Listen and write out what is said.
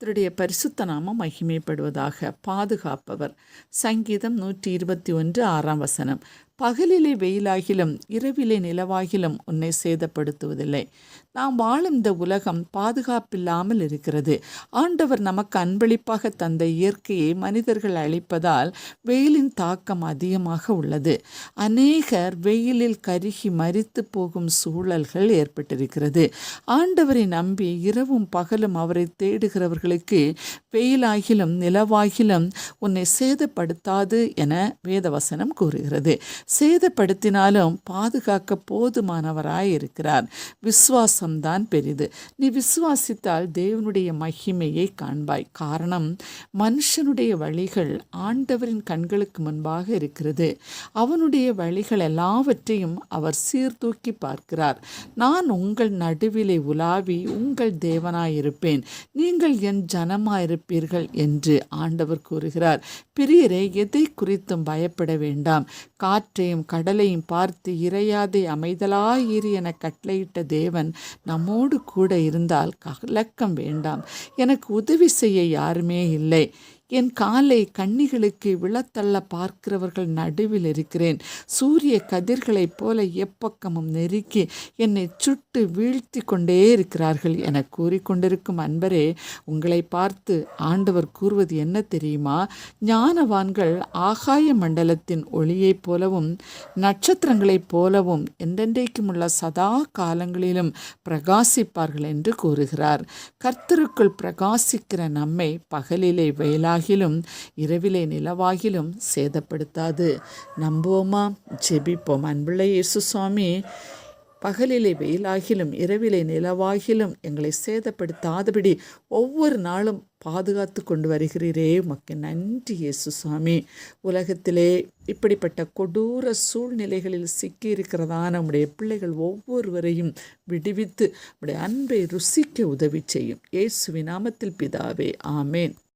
கர்த்தருடைய பரிசுத்த நாமம் மகிமைப்படுவதாக பாதுகாப்பவர். சங்கீதம் நூற்றி இருபத்தி ஒன்று ஆறாம் வசனம். பகலிலே வெயிலாகிலும் இரவிலே நிலவாகிலும் உன்னை சேதப்படுத்துவதில்லை. நாம் வாழும் இந்த உலகம் பாதுகாப்பில்லாமல் இருக்கிறது. ஆண்டவர் நமக்கு அன்பளிப்பாக தந்த இயற்கையை மனிதர்கள் அழிப்பதால் வெயிலின் தாக்கம் அதிகமாக உள்ளது. அநேகர் வெயிலில் கருகி மரித்து போகும் சூழல்கள் ஏற்பட்டிருக்கிறது. ஆண்டவரை நம்பி இரவும் பகலும் அவரை தேடுகிறவர்களுக்கு வெயிலாகிலும் நிலவாகிலும் உன்னை சேதப்படுத்தாது என வேதவசனம் கூறுகிறது. சேதப்படுத்தினாலும் பாதுகாக்க போதுமானவராயிருக்கிறார். விசுவாசம்தான் பெரிது. நீ விசுவாசித்தால் தேவனுடைய மகிமையை காண்பாய். காரணம் மனுஷனுடைய வழிகள் ஆண்டவரின் கண்களுக்கு முன்பாக இருக்கிறது. அவனுடைய வழிகள் எல்லாவற்றையும் அவர் சீர்தூக்கி பார்க்கிறார். நான் உங்கள் நடுவிலே உலாவி உங்கள் தேவனாயிருப்பேன். நீங்கள் என் ஜனமாயிருப்பீர்கள் என்று ஆண்டவர் கூறுகிறார். பிரியரே எதை குறித்தும் பயப்பட வேண்டாம். காற்றையும் கடலையும் பார்த்து இறையாதே அமைதலாயிரு என கட்டளையிட்ட தேவன் நம்மோடு கூட இருந்தால் கலக்கம் வேண்டாம். எனக்கு உதவி செய்ய யாருமே இல்லை. என் காலை கண்ணிகளுக்கு விழத்தள்ள பார்க்கிறவர்கள் நடுவில் இருக்கிறேன். சூரிய கதிர்களைப் போல எப்பக்கமும் நெருக்கி என்னை சுட்டு வீழ்த்தி கொண்டே இருக்கிறார்கள் என கூறிக்கொண்டிருக்கும் அன்பரே உங்களை பார்த்து ஆண்டவர் கூறுவது என்ன தெரியுமா? ஞானவான்கள் ஆகாய மண்டலத்தின் ஒளியைப் போலவும் நட்சத்திரங்களைப் போலவும் என்றென்றைக்கும் உள்ள சதா காலங்களிலும் பிரகாசிப்பார்கள் என்று கூறுகிறார். கர்த்தருக்குள் பிரகாசிக்கிற நம்மை பகலிலே வெயிலாக ஆகிலும் இரவிலே நிலவாகிலும் சேதப்படுத்தாது. நம்புவோமா? ஜெபிப்போம். அன்புள்ள இயேசு சுவாமி பகலிலே வெயிலாகிலும் இரவிலே நிலவாகிலும் எங்களை சேதப்படுத்தாதபடி ஒவ்வொரு நாளும் பாதுகாத்து கொண்டு வருகிறீரே. உமக்கு நன்றி இயேசு சுவாமி உலகத்திலே இப்படிப்பட்ட கொடூர சூழ்நிலைகளில் சிக்கியிருக்கிறதான நம்முடைய பிள்ளைகள் ஒவ்வொருவரையும் விடுவித்து நம்முடைய அன்பை ருசிக்க உதவி செய்யும். இயேசுவின் நாமத்தில் பிதாவே ஆமேன்.